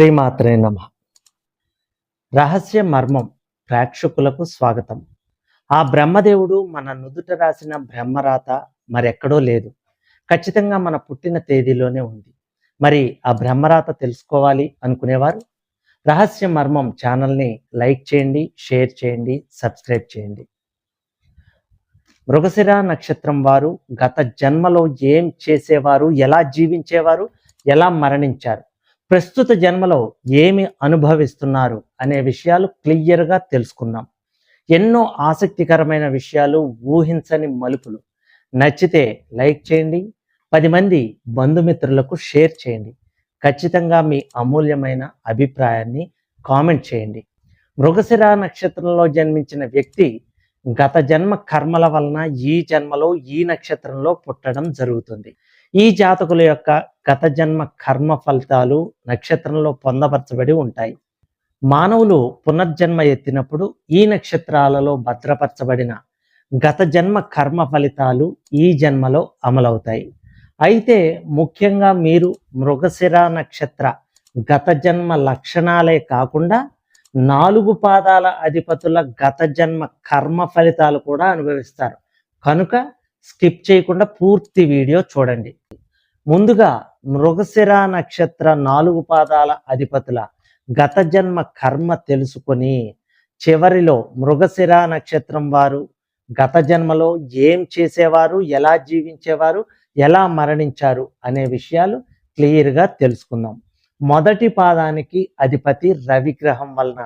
శ్రీమాత్రే నమ. రహస్య మర్మం ప్రేక్షకులకు స్వాగతం. ఆ బ్రహ్మదేవుడు మన నుదుట రాసిన బ్రహ్మరాత మరెక్కడో లేదు. ఖచ్చితంగా మన పుట్టిన తేదీలోనే ఉంది. మరి ఆ బ్రహ్మరాత తెలుసుకోవాలి అనుకునేవారు? రహస్య మర్మం ఛానల్ని లైక్ చేయండి షేర్ చేయండి సబ్స్క్రైబ్ చేయండి. మృగశిర నక్షత్రం వారు గత జన్మలో ఏం చేసేవారు? ఎలా జీవించేవారు? ఎలా మరణించారు? ప్రస్తుత జన్మలో ఏమి అనుభవిస్తున్నారు అనే విషయాలు క్లియర్గా తెలుసుకున్నాం. ఎన్నో ఆసక్తికరమైన విషయాలు ఊహించని మలుపులు. నచ్చితే లైక్ చేయండి. పది మంది బంధుమిత్రులకు షేర్ చేయండి. ఖచ్చితంగా మీ అమూల్యమైన అభిప్రాయాన్ని కామెంట్ చేయండి. మృగశిర నక్షత్రంలో జన్మించిన వ్యక్తి గత జన్మ కర్మల వలన ఈ జన్మలో ఈ నక్షత్రంలో పుట్టడం జరుగుతుంది. ఈ జాతకుల యొక్క గత జన్మ కర్మ ఫలితాలు నక్షత్రంలో పొందపరచబడి ఉంటాయి. మానవులు పునర్జన్మ ఎత్తినప్పుడు ఈ నక్షత్రాలలో భద్రపరచబడిన గత జన్మ కర్మ ఫలితాలు ఈ జన్మలో అమలవుతాయి. అయితే ముఖ్యంగా మీరు మృగశిర నక్షత్ర గత జన్మ లక్షణాలే కాకుండా నాలుగు పాదాల అధిపతుల గత జన్మ కర్మ ఫలితాలు కూడా అనుభవిస్తారు. కనుక స్కిప్ చేయకుండా పూర్తి వీడియో చూడండి. ముందుగా మృగశిర నక్షత్ర నాలుగు పాదాల అధిపతుల గత జన్మ కర్మ తెలుసుకొని చివరిలో మృగశిర నక్షత్రం వారు గత జన్మలో ఏం చేసేవారు ఎలా జీవించేవారు ఎలా మరణించారు అనే విషయాలు క్లియర్గా తెలుసుకుందాం. మొదటి పాదానికి అధిపతి రవిగ్రహం వలన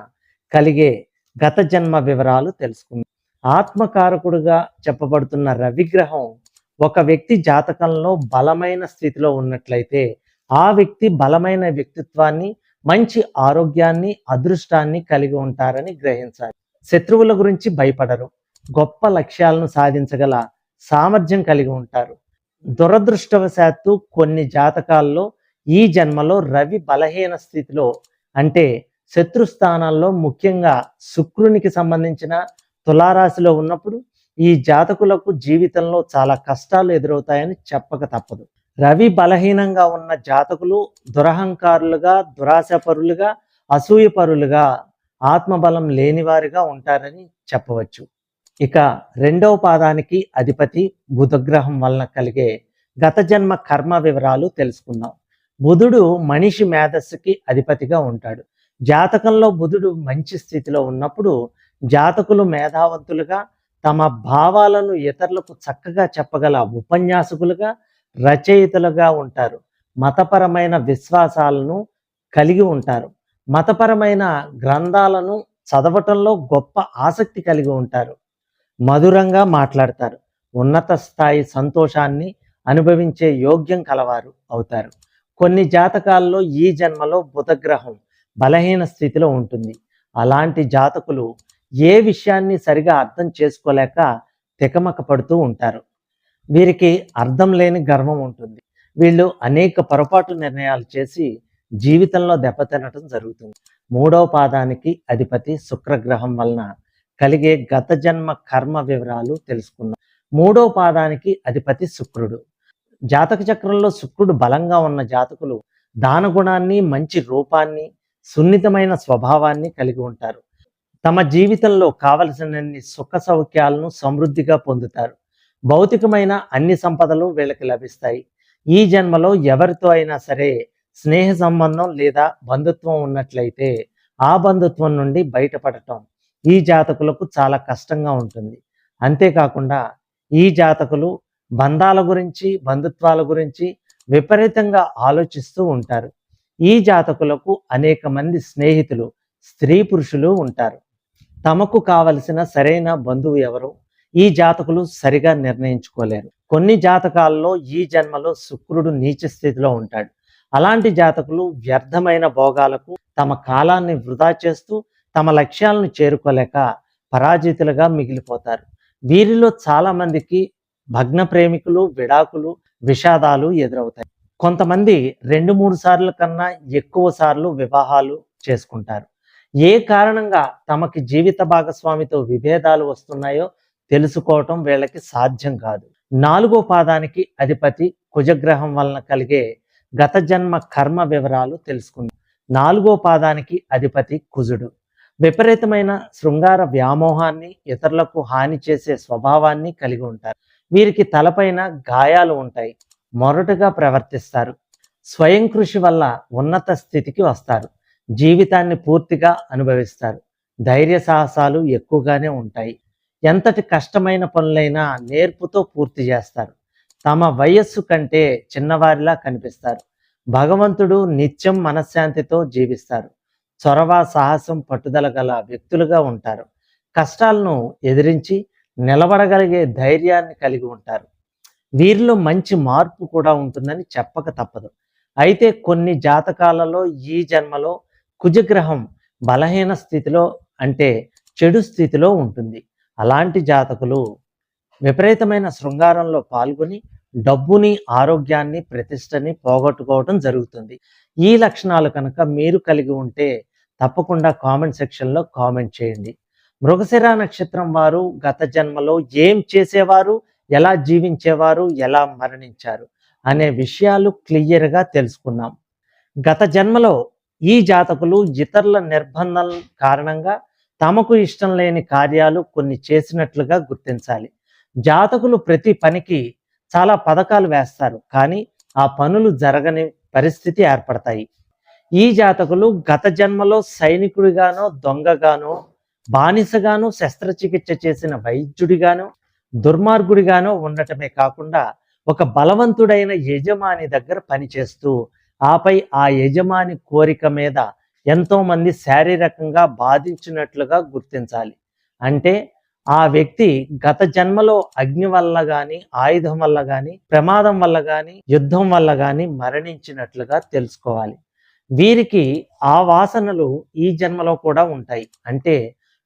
కలిగే గత జన్మ వివరాలు తెలుసుకుందాం. ఆత్మకారకుడుగా చెప్పబడుతున్న రవిగ్రహం ఒక వ్యక్తి జాతకంలో బలమైన స్థితిలో ఉన్నట్లయితే ఆ వ్యక్తి బలమైన వ్యక్తిత్వాన్ని మంచి ఆరోగ్యాన్ని అదృష్టాన్ని కలిగి ఉంటారని గ్రహించాలి. శత్రువుల గురించి భయపడరు. గొప్ప లక్ష్యాలను సాధించగల సామర్థ్యం కలిగి ఉంటారు. దురదృష్టవశాత్తు కొన్ని జాతకాల్లో ఈ జన్మలో రవి బలహీన స్థితిలో అంటే శత్రు స్థానాల్లో ముఖ్యంగా శుక్రునికి సంబంధించిన తులారాశిలో ఉన్నప్పుడు ఈ జాతకులకు జీవితంలో చాలా కష్టాలు ఎదురవుతాయని చెప్పక తప్పదు. రవి బలహీనంగా ఉన్న జాతకులు దురహంకారులుగా దురాశపరులుగా అసూయపరులుగా ఆత్మబలం లేనివారిగా ఉంటారని చెప్పవచ్చు. ఇక రెండవ పాదానికి అధిపతి బుధగ్రహం వలన కలిగే గత జన్మ కర్మ వివరాలు తెలుసుకుందాం. బుధుడు మనిషి మేధస్సుకి అధిపతిగా ఉంటాడు. జాతకంలో బుధుడు మంచి స్థితిలో ఉన్నప్పుడు జాతకులు మేధావంతులుగా తమ భావాలను ఇతరులకు చక్కగా చెప్పగల ఉపన్యాసకులుగా రచయితలుగా ఉంటారు. మతపరమైన విశ్వాసాలను కలిగి ఉంటారు. మతపరమైన గ్రంథాలను చదవటంలో గొప్ప ఆసక్తి కలిగి ఉంటారు. మధురంగా మాట్లాడతారు. ఉన్నత స్థాయి సంతోషాన్ని అనుభవించే యోగ్యం కలవారు అవుతారు. కొన్ని జాతకాల్లో ఈ జన్మలో బుధగ్రహం బలహీన స్థితిలో ఉంటుంది. అలాంటి జాతకులు ఏ విషయాన్ని సరిగా అర్థం చేసుకోలేక తికమక పడుతూ ఉంటారు. వీరికి అర్థం లేని గర్వం ఉంటుంది. వీళ్ళు అనేక పొరపాటు నిర్ణయాలు చేసి జీవితంలో దెబ్బతినటం జరుగుతుంది. మూడవ పాదానికి అధిపతి శుక్రగ్రహం వలన కలిగే గత జన్మ కర్మ వివరాలు తెలుసుకుందాం. మూడవ పాదానికి అధిపతి శుక్రుడు. జాతక చక్రంలో శుక్రుడు బలంగా ఉన్న జాతకులు దానగుణాన్ని మంచి రూపాన్ని సున్నితమైన స్వభావాన్ని కలిగి ఉంటారు. తమ జీవితంలో కావలసినన్ని సుఖ సౌఖ్యాలను సమృద్ధిగా పొందుతారు. భౌతికమైన అన్ని సంపదలు వీళ్ళకి లభిస్తాయి. ఈ జన్మలో ఎవరితో అయినా సరే స్నేహ సంబంధం లేదా బంధుత్వం ఉన్నట్లయితే ఆ బంధుత్వం నుండి బయటపడటం ఈ జాతకులకు చాలా కష్టంగా ఉంటుంది. అంతేకాకుండా ఈ జాతకులు బంధాల గురించి బంధుత్వాల గురించి విపరీతంగా ఆలోచిస్తూ ఉంటారు. ఈ జాతకులకు అనేక మంది స్నేహితులు స్త్రీ పురుషులు ఉంటారు. తమకు కావలసిన సరైన బంధువు ఎవరు? ఈ జాతకులు సరిగా నిర్ణయించుకోలేరు. కొన్ని జాతకాల్లో ఈ జన్మలో శుక్రుడు నీచ స్థితిలో ఉంటాడు. అలాంటి జాతకులు వ్యర్థమైన భోగాలకు తమ కాలాన్ని వృధా చేస్తూ తమ లక్ష్యాలను చేరుకోలేక పరాజితులుగా మిగిలిపోతారు. వీరిలో చాలా మందికి భగ్న ప్రేమికులు విడాకులు విషాదాలు ఎదురవుతాయి. కొంతమంది రెండు మూడు సార్లు కన్నా ఎక్కువ సార్లు వివాహాలు చేసుకుంటారు. ఏ కారణంగా తమకి జీవిత భాగస్వామితో విభేదాలు వస్తున్నాయో తెలుసుకోవటం వీళ్ళకి సాధ్యం కాదు. నాలుగో పాదానికి అధిపతి కుజగ్రహం వలన కలిగే గత జన్మ కర్మ వివరాలు తెలుసుకుందాం. నాలుగో పాదానికి అధిపతి కుజుడు. విపరీతమైన శృంగార వ్యామోహాన్ని ఇతరులకు హాని చేసే స్వభావాన్ని కలిగి ఉంటారు. వీరికి తలపైన గాయాలు ఉంటాయి. మొరటుగా ప్రవర్తిస్తారు. స్వయం కృషి వల్ల ఉన్నత స్థితికి వస్తారు. జీవితాన్ని పూర్తిగా అనుభవిస్తారు. ధైర్య సాహసాలు ఎక్కువగానే ఉంటాయి. ఎంతటి కష్టమైన పనులైనా నేర్పుతో పూర్తి చేస్తారు. తమ వయస్సు కంటే చిన్నవారిలా కనిపిస్తారు. భగవంతుడు నిత్యం మనశ్శాంతితో జీవిస్తారు. చొరవ సాహసం పట్టుదల గల వ్యక్తులుగా ఉంటారు. కష్టాలను ఎదిరించి నిలబడగలిగే ధైర్యాన్ని కలిగి ఉంటారు. వీరిలో మంచి మార్పు కూడా ఉంటుందని చెప్పక తప్పదు. అయితే కొన్ని జాతకాలలో ఈ జన్మలో కుజగ్రహం బలహీన స్థితిలో అంటే చెడు స్థితిలో ఉంటుంది. అలాంటి జాతకులు విపరీతమైన శృంగారంలో పాల్గొని డబ్బుని ఆరోగ్యాన్ని ప్రతిష్టని పోగొట్టుకోవడం జరుగుతుంది. ఈ లక్షణాలు కనుక మీరు కలిగి ఉంటే తప్పకుండా కామెంట్ సెక్షన్లో కామెంట్ చేయండి. మృగశిర నక్షత్రం వారు గత జన్మలో ఏం చేసేవారు? ఎలా జీవించేవారు? ఎలా మరణించారు? అనే విషయాలు క్లియర్గా తెలుసుకున్నాం. గత జన్మలో ఈ జాతకులు ఇతరుల నిర్బంధం కారణంగా తమకు ఇష్టం లేని కార్యాలు కొన్ని చేసినట్లుగా గుర్తించాలి. జాతకులు ప్రతి పనికి చాలా పథకాలు వేస్తారు కానీ ఆ పనులు జరగని పరిస్థితి ఏర్పడతాయి. ఈ జాతకులు గత జన్మలో సైనికుడిగానో దొంగగానో బానిసగానో శస్త్రచికిత్స చేసిన వైద్యుడిగానో దుర్మార్గుడిగానో ఉండటమే కాకుండా ఒక బలవంతుడైన యజమాని దగ్గర పనిచేస్తూ ఆపై ఆ యజమాని కోరిక మీద ఎంతోమంది శారీరకంగా బాధించినట్లుగా గుర్తించాలి. అంటే ఆ వ్యక్తి గత జన్మలో అగ్ని వల్ల కానీ ఆయుధం వల్ల కానీ ప్రమాదం వల్ల కానీ యుద్ధం వల్ల కానీ మరణించినట్లుగా తెలుసుకోవాలి. వీరికి ఆ వాసనలు ఈ జన్మలో కూడా ఉంటాయి. అంటే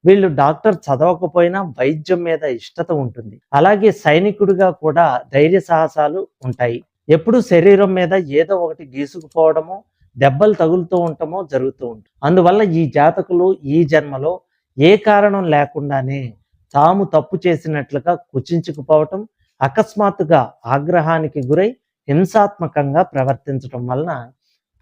వీళ్ళు డాక్టర్ చదవకపోయినా వైద్యం మీద ఇష్టత ఉంటుంది. అలాగే సైనికుడిగా కూడా ధైర్య సాహసాలు ఉంటాయి. ఎప్పుడు శరీరం మీద ఏదో ఒకటి గీసుకుపోవడమో దెబ్బలు తగులుతూ ఉండటమో జరుగుతూ ఉంటుంది. అందువల్ల ఈ జాతకులు ఈ జన్మలో ఏ కారణం లేకుండానే తాము తప్పు చేసినట్లుగా కుచించుకుపోవటం అకస్మాత్తుగా ఆగ్రహానికి గురై హింసాత్మకంగా ప్రవర్తించడం వలన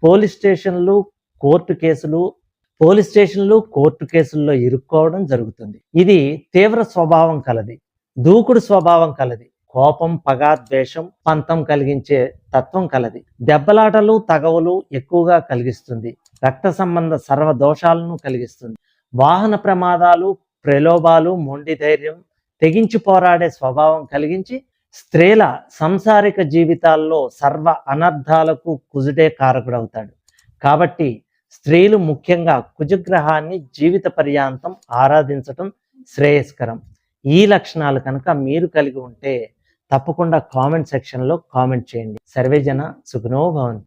పోలీస్ స్టేషన్లు కోర్టు కేసులు పోలీస్ స్టేషన్లు కోర్టు కేసుల్లో ఇరుక్కోవడం జరుగుతుంది. ఇది తీవ్ర స్వభావం కలది. దూకుడు స్వభావం కలది. కోపం పగ ద్వేషం పంతం కలిగించే తత్వం కలది. దెబ్బలాటలు తగవులు ఎక్కువగా కలిగిస్తుంది. రక్త సంబంధ సర్వ దోషాలను కలిగిస్తుంది. వాహన ప్రమాదాలు ప్రలోభాలు మొండి ధైర్యం తెగించి పోరాడే స్వభావం కలిగించి స్త్రీల సంసారిక జీవితాల్లో సర్వ అనర్థాలకు కుజుడే కారకుడవుతాడు. కాబట్టి స్త్రీలు ముఖ్యంగా కుజగ్రహాన్ని జీవిత పర్యాంతం ఆరాధించటం శ్రేయస్కరం. ఈ లక్షణాలు కనుక మీరు కలిగి ఉంటే తప్పకుండా కామెంట్ సెక్షన్లో కామెంట్ చేయండి. సర్వేజన సుఖనో భవంతు.